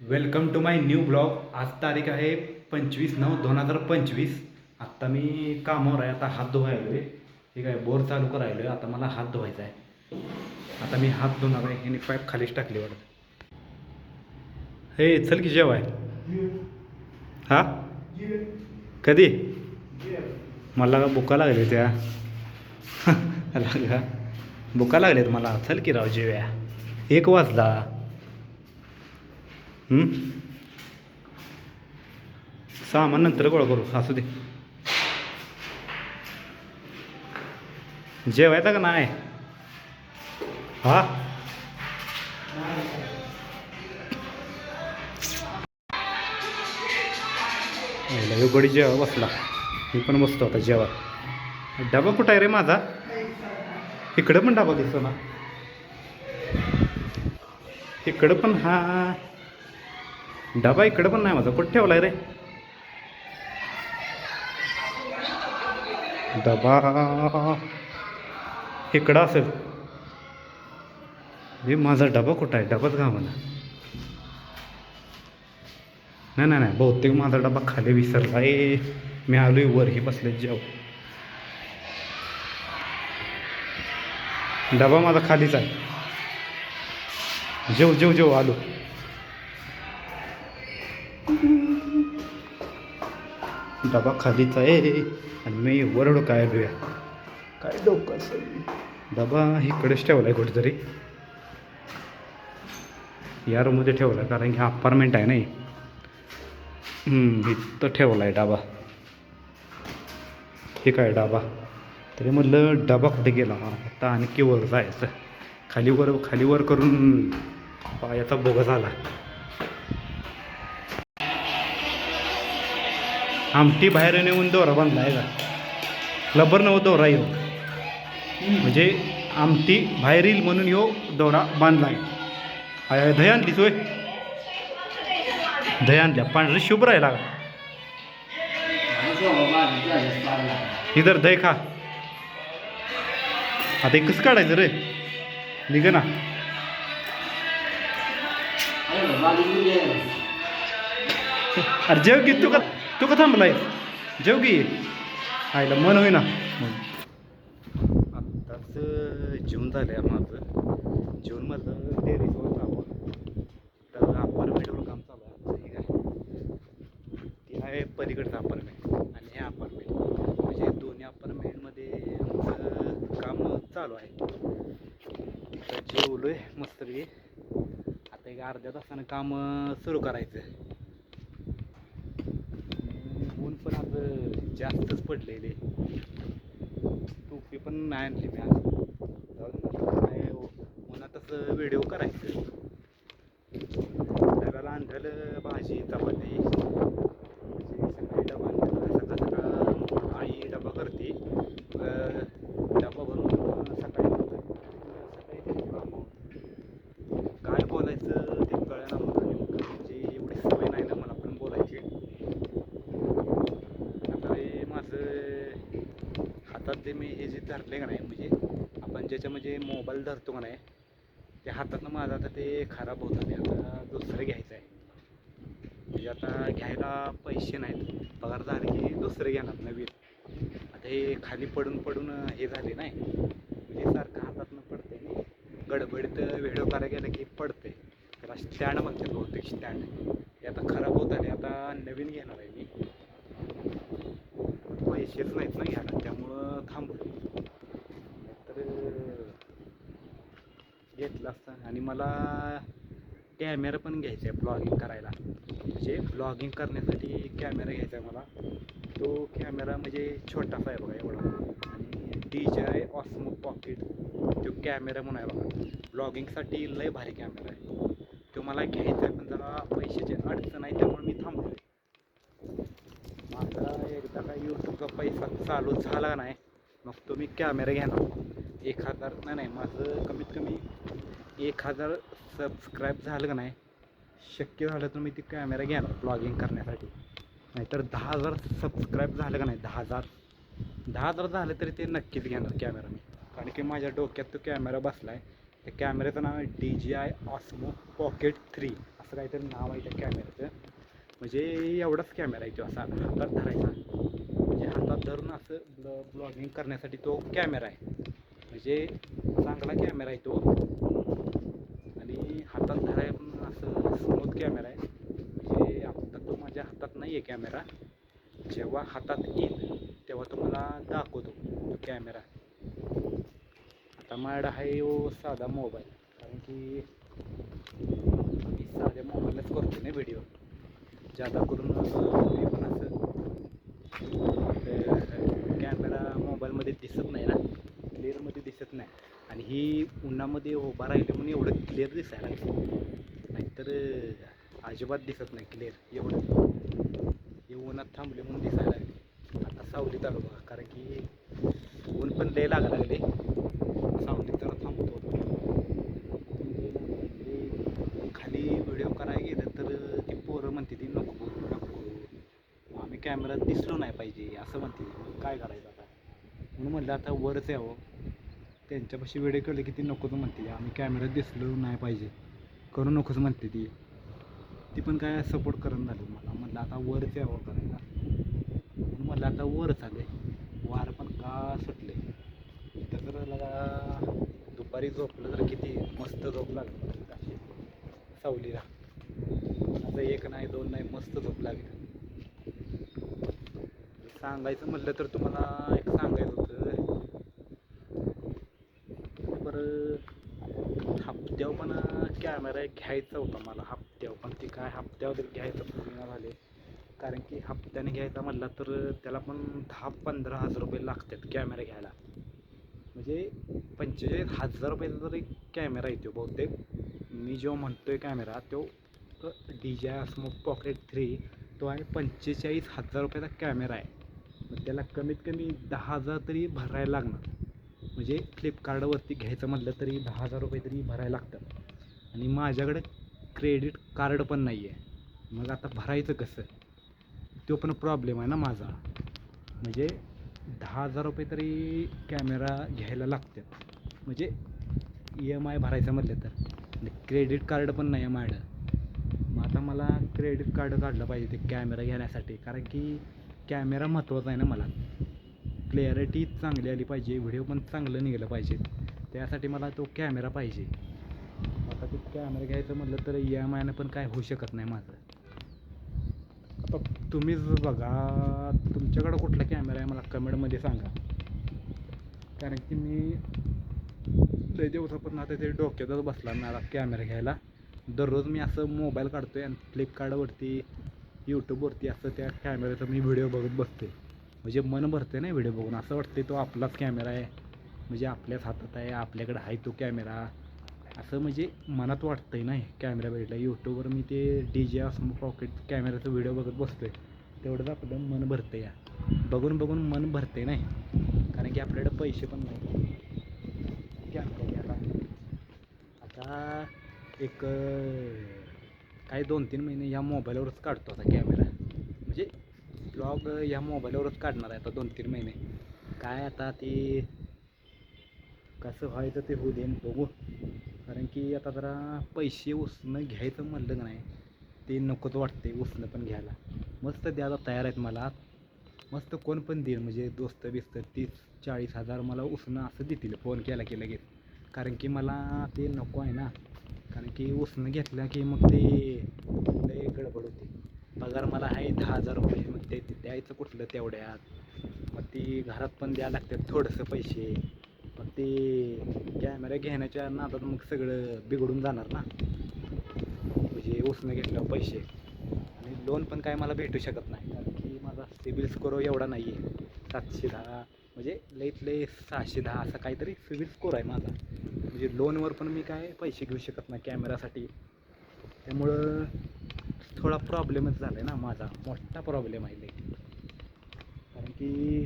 Welcome to my new blog आज तारीख आहे पंचवीस नऊ दोन हजार पंचवीस. आत्ता मी कामावर आहे आता हात धुवायलो आहे ठीक आहे बोर चालू करायलो आहे आता मला हात धुवायचा आहे. आता मी हात धुणार आहे ह्याने पाईप खालीच टाकली वाटत. हे चल की जेवाय. हा? कधी? मला का बुका लागले त्या लागा. बुका लागलेत मला. चल की राव जेव्या. एक वाजला. सामान नंतर गोळा करू असू दे जेवायचा का नाही हा गडी जेवा बसला मी पण बसतो आता जेवा डबा कुठं आहे रे माझा इकडं पण डबा दिसतो ना इकडं पण हा डबा इकडं पण नाही माझा. कुठं ठेवलाय रे? डबा. इकडं असेल. हे माझा डबा कुठं आहे? डबाच घा मला नाही नाही नाही. बहुतेक माझा डबा खाली विसरला आहे मी आलोय वर हे बसले जेव. डबा माझा खालीच आहे. जेव जेव जेव आलो. डबा खालीच आहे आणि मी वरडो काय आलोया काय डोकं असेल? डबा इकडेच ठेवला आहे कुठेतरी. या रूममध्ये ठेवला आहे कारण की अपार्टमेंट आहे नाही. हम्म, इथं ठेवला आहे डाबा. हे काय डाबा? तरी म्हटलं डबा कुठे गेला? आता आणखी वर जायचं. खाली वर खाली वर करून पायाचा बोगा झाला आमटी बाहेर नेऊन दोरा बांधला आहे का? लबर नव दोरा येऊ. म्हणजे आमटी बाहेर येईल म्हणून यो दोरा बांधला आहे. दही आणली सोय दही आणल्या. पांढरी शुभ राहिला का इधर दही खा. आता हे कसं काढायचं रे? निघ ना. अरे जेव की तू का तू का थांबलाय जेव की. आईला मन होईना. आत्ताच जेवण झालं आहे माझं जेवण माझं डेअरीजवर जावं तर अपार्टमेंटवर काम चालू आहे आमचं, ठीक आहे. ते आहे पलीकडचं अपार्टमेंट आणि हे अपार्टमेंट म्हणजे दोन्ही अपार्टमेंटमध्ये आमचं काम चालू आहे. तर जेवलो आहे मस्तपैकी. आता एक अर्ध्या तासानं काम सुरू करायचं. ऊन पण आज जास्तच पडलेले टोपी पण नाही आणली मी आज. जाऊ दे उन्हातच व्हिडिओ करायचं. घराला आणलेलं भाजी चपाती म्हणजे सकाळी डबा आणलेला सकाळ सकाळ आई डबा करते अं, डबा भरून सकाळी करते. सकाळी ते कामं. काय बोलायचं ते कळेना मला नेमकं म्हणजे एवढी सवय नाही ना मला पण बोलायची आता हे माझं हातात जे मी हे जे धरले का नाही म्हणजे आपण ज्याच्या म्हणजे मोबाईल धरतो का नाही ते हातातनं माझं आता ते खराब होतं ते आता दुसरं घ्यायचं आहे. म्हणजे आता घ्यायला पैसे नाहीत पगार झाले की दुसरं घेणार नवीन आता हे खाली पडून पडून हे झाले नाही. म्हणजे सारखं हातातनं पडते की गडबडीत व्हिडिओ करायला गेलं की पडते त्याला स्टँड म्हणतात बहुतेक स्टँड हे आता खराब होत आले आता नवीन घेणार आहे मी. पैसेच नाहीत ना घ्यायला त्यामुळं थांबलो तर घेतला असता. आणि मला कॅमेरा पण घ्यायचा आहे ब्लॉगिंग करायला. म्हणजे ब्लॉगिंग करण्यासाठी कॅमेरा घ्यायचा आहे मला. तो कॅमेरा म्हणजे छोटासा आहे बघा एवढा. आणि D J I Osmo pocket तो कॅमेरा म्हणून आहे बघा. ब्लॉगिंगसाठी लय भारी कॅमेरा आहे. तो मला घ्यायचा आहे पण जरा पैशाची अडचण आहे त्यामुळे मी थांबलो माझा एकदा काय यूट्यूबचा पैसा चालू झाला नाही मग तो मी कॅमेरा घेणार. एक हजार नाही नाही माझं कमीत कमी एक हजार सबस्क्राईब झालं का नाही शक्य झालं तर मी ती कॅमेरा घेणार ब्लॉगिंग करण्यासाठी. नाहीतर दहा हजार सबस्क्राईब झालं का नाही दहा हजार. दहा हजार झालं तरी ते नक्कीच घेणार कॅमेरा मी. कारण की माझ्या डोक्यात तो कॅमेरा बसला आहे त्या कॅमेऱ्याचं नाव आहे D G I Osmo pocket three असं काहीतरी नाव आहे त्या कॅमेऱ्याचं म्हणजे एवढाच कॅमेरा आहे तो असा हातात धरायचा. म्हणजे हातात धरून असं ब्ल ब्लॉगिंग करण्यासाठी तो कॅमेरा आहे. म्हणजे चांगला कॅमेरा आहे तो. हातात धराय पण असं स्मूथ कॅमेरा आहे. म्हणजे आत्ता तो माझ्या हातात नाही आहे कॅमेरा जेव्हा हातात येईल तेव्हा तुम्हाला दाखवतो तो कॅमेरा आता माझ्याकडं आहे हो साधा मोबाईल कारण की मी साध्या मोबाईलच करतो ना व्हिडिओ जादा करून मी पण असं. कॅमेरा मोबाईलमध्ये दिसत नाही ना. क्लिअरमध्ये दिसत नाही. आणि ही उन्हामध्ये उभा राहिलं म्हणून एवढं क्लिअर दिसायला लागलं. नाहीतर अजिबात दिसत नाही क्लिअर एवढं. हे उन्हात थांबले म्हणून दिसायला लागले. आता सावलीत आलो बघा कारण की ऊन पण लय लागायला लागले. सावलीत जरा थांबतो म्हणजे खाली व्हिडिओ करायला गेलं तर ती पोरं म्हणते ती नको करू, नको. आम्ही कॅमेऱ्यात दिसलो नाही पाहिजे असं म्हणते. काय करायचं आता? म्हणून म्हणलं आता वरच यावं. त्यांच्यापाशी व्हिडिओ केले की ती नकोच म्हणते. आम्ही कॅमेऱ्यात दिसलो नाही पाहिजे. करू नकोच म्हणते ती. ती पण काय सपोर्ट करून झालं. मला म्हणलं आता वरच यावं करायला. म्हटलं आता वर आले वार पण का सुटले? इथं तर दुपारी झोपलं तर किती मस्त झोप लागली सावलीला. आता एक नाही दोन नाही मस्त झोप लागली. सांगायचं म्हटलं तर तुम्हाला एक सांगायचं होतं बरं हप्त्यावर पण कॅमेरा एक घ्यायचा होता मला हप्त्यावर. पण ते काय हप्त्यावर घ्यायचं पूर्ण झाले. कारण की हप्त्याने घ्यायचा म्हटला तर त्याला पण दहा पंधरा हजार रुपये लागतात कॅमेरा घ्यायला. म्हणजे पंचेचाळीस हजार रुपयाचा तरी कॅमेरा येतो बहुतेक. मी जो आहे कॅमेरा तो D J smoke pocket three तो आहे पंचेचाळीस हजार रुपयाचा कॅमेरा आहे. मग त्याला कमीत कमी दहा हजार तरी भरायला लागणार. म्हणजे फ्लिपकार्टवरती घ्यायचं म्हटलं तरी दहा हजार रुपये तरी भरायला लागतात. आणि माझ्याकडे क्रेडिट कार्ड पण नाही आहे मग आता भरायचं कसं? तो पण प्रॉब्लेम आहे ना माझा. म्हणजे दहा हजार रुपये तरी कॅमेरा घ्यायला लागतात. म्हणजे ई एम आय भरायचं म्हटलं तर. आणि क्रेडिट कार्ड पण नाही आहे माझ्याकडं. मग आता मला क्रेडिट कार्ड काढलं पाहिजे ते कॅमेरा घेण्यासाठी. कारण की कॅमेरा महत्त्वाचा आहे ना मला. क्लॅरिटी चांगली आली पाहिजे. व्हिडिओ पण चांगलं निघालं पाहिजे. त्यासाठी मला तो कॅमेरा पाहिजे. आता कॅमेरा घ्यायचं म्हटलं तर ई एम आयनं पण काय होऊ शकत नाही माझं. आता तुम्हीच बघा तुमच्याकडं कुठला कॅमेरा आहे मला कमेंटमध्ये सांगा. कारण की मी लय दिवसापासून आता ते डोक्यातच बसला मला कॅमेरा घ्यायला. दररोज मी असं मोबाईल काढतोय आणि फ्लिपकार्टवरती यूट्यूबवरती असं त्या कॅमेऱ्याचा मी व्हिडिओ बघत बसते म्हणजे मन भरते ना व्हिडिओ बघून. असं वाटते तो आपलाच कॅमेरा आहे. म्हणजे आपल्याच हातात आहे आपल्याकडे आहे तो कॅमेरा असं म्हणजे मनात वाटतंय नाही कॅमेरा भेटला यूट्यूबवर मी ते डी जे असं पॉकेट कॅमेराचा व्हिडिओ बघत बसतोय तेवढंच आपलं मन भरतं या. बघून बघून मन भरते नाही. कारण की आपल्याकडे पैसे पण नाही. कॅमेरा घ्यायला आता एक काही दोन तीन महिने या मोबाईलवरच काढतो आता कॅमेरा म्हणजे ब्लॉग या मोबाईलवरच काढणार आहे आता दोन तीन महिने. काय आता ते कसं व्हायचं ते होऊ देन बघू. कारण की आता जरा पैसे उसणं घ्यायचं म्हणलं नाही ते नकोच वाटते उसणं पण घ्यायला. मस्त द्यायला तयार आहेत मला. मस्त कोण पण देईल म्हणजे दोस्त बिस्त तीस चाळीस हजार मला उसणं असं देतील. फोन केला की लगेच. कारण की मला ते नको आहे ना. कारण की उसणं घेतलं की मग ते लय गडबड होते. पगार मला आहे दहा हजार रुपये. मग ते द्यायचं कुठलं तेवढ्यात. मग ती घरात पण द्यायला लागतात थोडंसं पैसे. ते कॅमेरा घेण्याच्या नादात मग सगळं बिघडून जाणार ना. म्हणजे उसणं घेतल्यावर पैसे. आणि लोन पण काय मला भेटू शकत नाही. कारण की माझा सिबिल स्कोर एवढा नाही आहे सातशे दहा म्हणजे लईत लई सहाशे दहा असा काहीतरी सिबिल स्कोर आहे माझा. म्हणजे लोनवर पण मी काय पैसे घेऊ शकत नाही कॅमेरासाठी. त्यामुळं थोडा प्रॉब्लेमच झाला आहे ना माझा. मोठा प्रॉब्लेम आहे लई. कारण की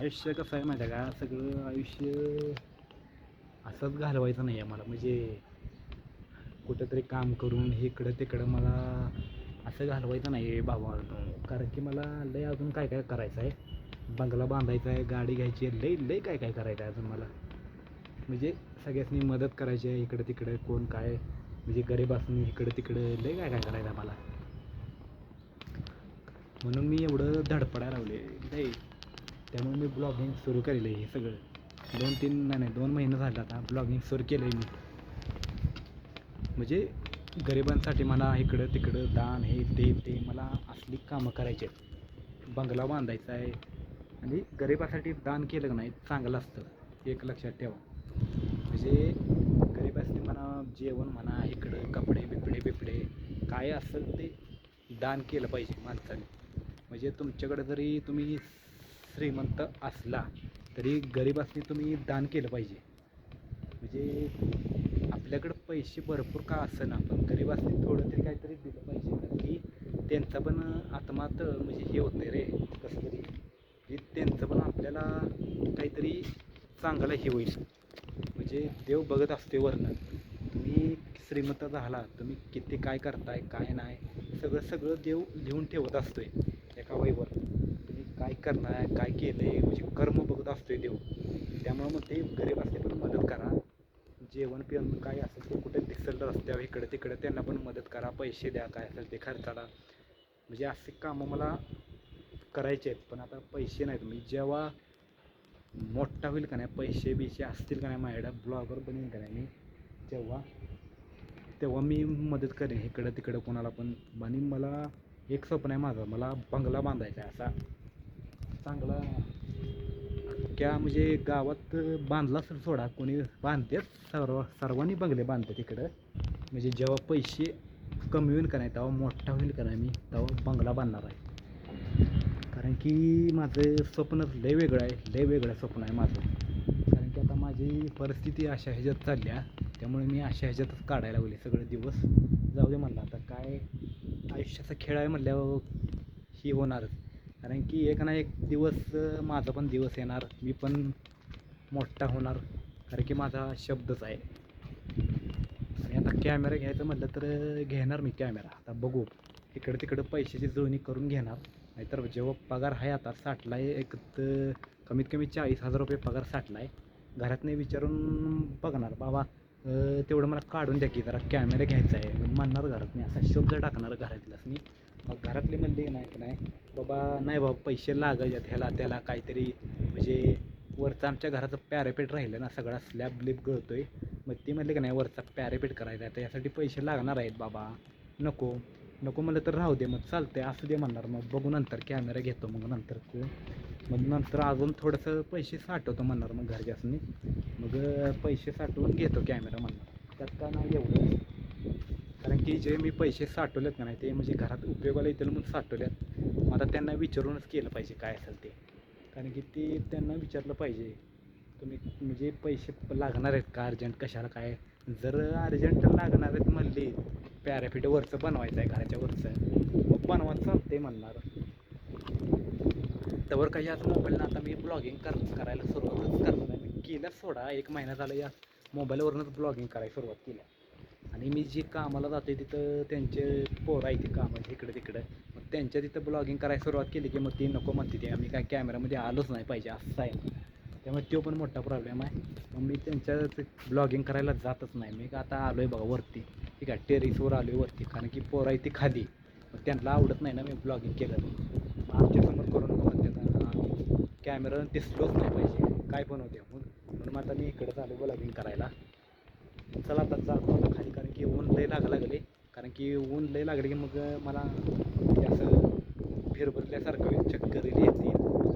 आयुष्य कसं आहे माहिती आहे का? सगळं आयुष्य असंच घालवायचं नाही आहे मला म्हणजे कुठंतरी काम करून इकडं तिकडं मला असं घालवायचं नाही आहे भावा कारण की मला लय अजून काय काय करायचं आहे? बंगला बांधायचा आहे गाडी घ्यायची आहे लय लय काय काय करायचं आहे अजून मला. म्हणजे सगळ्यांनी मदत करायची आहे इकडं तिकडं कोण काय? म्हणजे गरीब असून इकडं तिकडं लय काय काय करायचं आहे मला म्हणून मी एवढं धडपडायला लावले. लय. त्यामुळे मी ब्लॉगिंग सुरू केलेलं आहे हे सगळं. दोन तीन नाही नाही दोन महिने झालं आता ब्लॉगिंग सुरू केलं आहे मी. म्हणजे गरिबांसाठी मला इकडं तिकडं दान हे ते ते मला असली कामं करायची आहेत. बंगला बांधायचा आहे. आणि गरिबासाठी दान केलं नाही चांगलं असतं. एक लक्षात ठेवा. म्हणजे गरिबासाठी म्हणा जेवण म्हणा इकडं कपडे बिपडे बिपडे काय असेल ते दान केलं पाहिजे माणसाने. म्हणजे तुमच्याकडे जरी तुम्ही श्रीमंत असला तरी गरिबासनी तुम्ही दान केलं पाहिजे. म्हणजे आपल्याकडं पैसे भरपूर का असं ना पण गरिबासनी थोडं तरी काहीतरी दिलं पाहिजे. कारण की त्यांचा पण आत्मात म्हणजे हे होतं रे कसं तरी. म्हणजे त्यांचं पण आपल्याला काहीतरी चांगलं हे होईल. म्हणजे देव बघत असते वरनं. तुम्ही श्रीमंत झाला तुम्ही किती काय करताय काय नाही सगळं सगळं देव लिहून ठेवत असतोय एका वहीवर. काय करणार काय केलं आहे म्हणजे कर्म बघत असतोय देव. त्यामुळं मग ते गरीब असले पण मदत करा. जेवण पिवण काय असेल ते कुठे दिसेल रस्त्यावर इकडे तिकडे त्यांना पण मदत करा. पैसे द्या काय असेल ते खर्चाला. म्हणजे असे कामं मला करायचे आहेत पण आता पैसे नाहीत. मी जेव्हा मोठा होईल का नाही पैसे बिसे असतील का नाही माझ्या ब्लॉगर बनेल का नाही मी तेव्हा तेव्हा मी मदत करेन. इकडं तिकडं कोणाला पण. आणि मला एक स्वप्न आहे माझं. मला बंगला बांधायचा आहे असा. चांगला. त्या म्हणजे गावात बांधला असेल सोडा कोणी बांधतेच सर्व सर्वांनी बंगले बांधते तिकडं. म्हणजे जेव्हा पैसे कमी होईल का नाही तेव्हा मोठा होईल का नाही मी तेव्हा बंगला बांधणार आहे. कारण की माझं स्वप्नच लय वेगळं आहे लय वेगळं स्वप्न आहे माझं. कारण की आता माझी परिस्थिती अशा ह्याच्यात चालल्या त्यामुळे मी अशा ह्याच्यातच काढायला लागले सगळे दिवस. जाऊ दे म्हणलं आता काय आयुष्याचा खेळ आहे म्हणल्यावर ही होणारच. कारण की एक ना एक दिवस माझा पण दिवस येणार मी पण मोठा होणार कारण की माझा शब्दच आहे. आणि आता कॅमेरा घ्यायचं म्हटलं तर घेणार मी कॅमेरा. आता बघू इकडं तिकडं पैशाची जुळणी करून घेणार. नाहीतर जेव्हा पगार आहे आता साठला आहे एक तर कमीत कमी चाळीस हजार रुपये पगार साठला आहे घरातनं विचारून बघणार बाबा तेवढं मला काढून द्या की जरा कॅमेरा घ्यायचा आहे. म्हणणार घरात मी असा शब्द टाकणार घरातलाच मी. मग घरातले म्हणले नाही की नाही बाबा नाही बाबा पैसे लागायच्यात ह्याला त्याला काहीतरी म्हणजे वरचं आमच्या घराचं पॅरापेट राहिलं ना सगळा स्लॅब ब्लिप आहे मग ती म्हणले की नाही वरचा पॅरापेट करायचा आहे तर यासाठी पैसे लागणार आहेत बाबा. नको नको म्हणलं तर राहू दे मग चालते असू दे म्हणणार. मग बघू नंतर कॅमेरा घेतो मग नंतर तू. मग नंतर अजून थोडंसं पैसे साठवतो म्हणणार मग घरच्यासनी. मग पैसे साठवून घेतो कॅमेरा म्हणणार. त्यात का नाही एवढं. की जे मी पैसे साठवलेत का नाही ते म्हणजे घरात उपयोगाला येतील म्हणून साठवल्यात. मग आता त्यांना विचारूनच केलं पाहिजे काय असेल ते. कारण की ते त्यांना विचारलं पाहिजे तुम्ही म्हणजे पैसे लागणार आहेत का अर्जंट कशाला काय? जर अर्जंट लागणार आहेत म्हणले पॅराफिट वरचं बनवायचं आहे घराच्या वरचं मग बनवा चालते म्हणणार. त्यावर काही आज मोबाईलनं आता मी ब्लॉगिंग कर करायला सुरुवातच करणार आहे. मी केल्याच सोडा एक महिना झाला या मोबाईलवरूनच ब्लॉगिंग करायला सुरुवात केल्या आणि मी जे कामाला जाते तिथं त्यांचे पोरं आहे ते कामाचे इकडं तिकडं. मग त्यांच्या तिथं ब्लॉगिंग करायला सुरुवात केली की मग ती नको म्हणते ते. आम्ही काय कॅमेरामध्ये आलोच नाही पाहिजे असं आहे. त्यामुळे तो पण मोठा प्रॉब्लेम आहे. मग मी त्यांच्या ब्लॉगिंग करायला जातच नाही. मी आता आलो आहे बघा वरती. ठीक आहे टेरिसवर आलो आहे वरती. कारण की पोरं आहे ती खाली. मग त्यांना आवडत नाही ना मी ब्लॉगिंग केलं. मग आमच्यासमोर करून म्हणतात कॅमेरा दिसलोच नाही पाहिजे. काय पण होते म्हणून. म्हणून मग आता मी इकडं आलो ब्लॉगिंग करायला. चला आता जातो आता खाली कारण की ऊन लय लागा लागले. कारण की ऊन लय लागले की मग मला असं फिरबरल्यासारखं चक्कर येतील.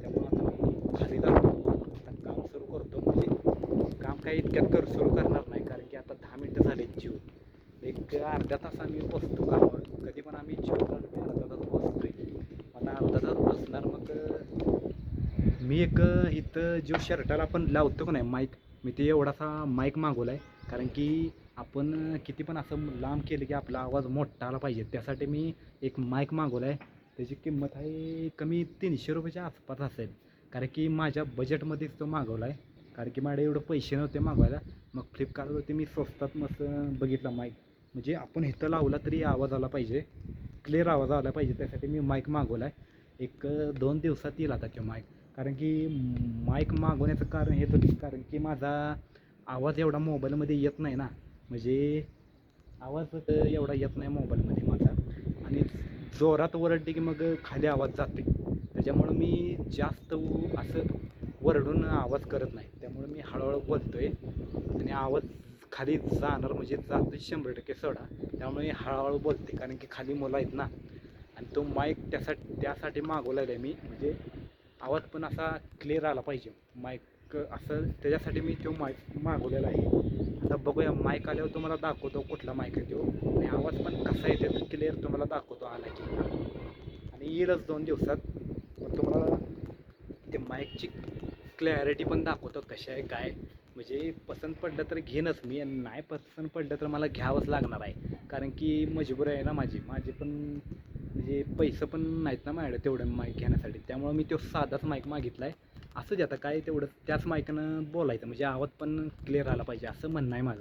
त्यामुळं आता मी खाली जातो. आता काम सुरू करतो म्हणजे काम काही इतक्यात कर सुरू करणार नाही कारण की आता दहा मिनटं झाले जीव. एक अर्ध्या तास आम्ही बसतो कामावर. कधी पण आम्ही जीव काढतो अर्धा तास बसतोय. आता अर्धा तास बसणार मग मी एक इथं जीव शर्टाला आपण लावतो का नाही माईक मी ते एवढासा माईक मागवला आहे कारण की आपण किती पण असं लांब केलं की आपला आवाज मोठा आला पाहिजे. त्यासाठी मी एक माईक मागवला आहे त्याची किंमत आहे कमी तीनशे रुपयाच्या आसपास असेल. कारण की माझ्या बजेटमध्येच तो मागवला आहे कारण की माझ्या एवढं पैसे नव्हते मागवायला. मग फ्लिपकार्टवरती मी स्वस्तात मस्त बघितला माईक म्हणजे आपण इथं लावला तरी आवाज आला पाहिजे. क्लिअर आवाज आला पाहिजे. त्यासाठी मी माईक मागवला आहे एक दोन दिवसात येईल आता तो माईक कारण की माईक मागवण्याचं कारण हे होतं. कारण की माझा आवाज एवढा मोबाईलमध्ये येत नाही ना. म्हणजे आवाज एवढा येत नाही मोबाईलमध्ये माझा. आणि जोरात वरडते की मग खाली आवाज जाते त्याच्यामुळं मी जास्त असं वरडून आवाज करत नाही. त्यामुळं मी हळूहळू बोलतोय. आणि आवाज खाली जाणार म्हणजे जातो शंभर टक्के सोडा. त्यामुळे मी हळूहळू बोलते. कारण की खाली मुलं आहेत ना. आणि तो माईक त्यासाठी त्यासाठी मागवलेला आहे मी. म्हणजे आवाज पण असा क्लिअर आला पाहिजे. माईक असं त्याच्यासाठी मी तो माईक मागवलेला आहे. आता बघूया माईक आल्यावर तुम्हाला दाखवतो कुठला माईक आहे तो. आणि आवाज पण कसा येते तो क्लिअर तुम्हाला दाखवतो आला की आणि येईलच दोन दिवसात. तुम्हाला ते माईकची क्लॅरिटी पण दाखवतो कशी आहे काय म्हणजे पसंत पडलं तर घेणंच मी नाही पसंत पडलं तर मला घ्यावंच लागणार आहे. कारण की मजबूर आहे ना माझी. माझे पण म्हणजे पैसे पण नाहीत ना माझ्याकडे तेवढं माईक घेण्यासाठी. त्यामुळं मी तो साधाच माईक मागितला आहे असं जे आता काय तेवढं त्याच माईकनं बोलायचं म्हणजे आवाज पण क्लिअर आला पाहिजे असं म्हणणं आहे माझं.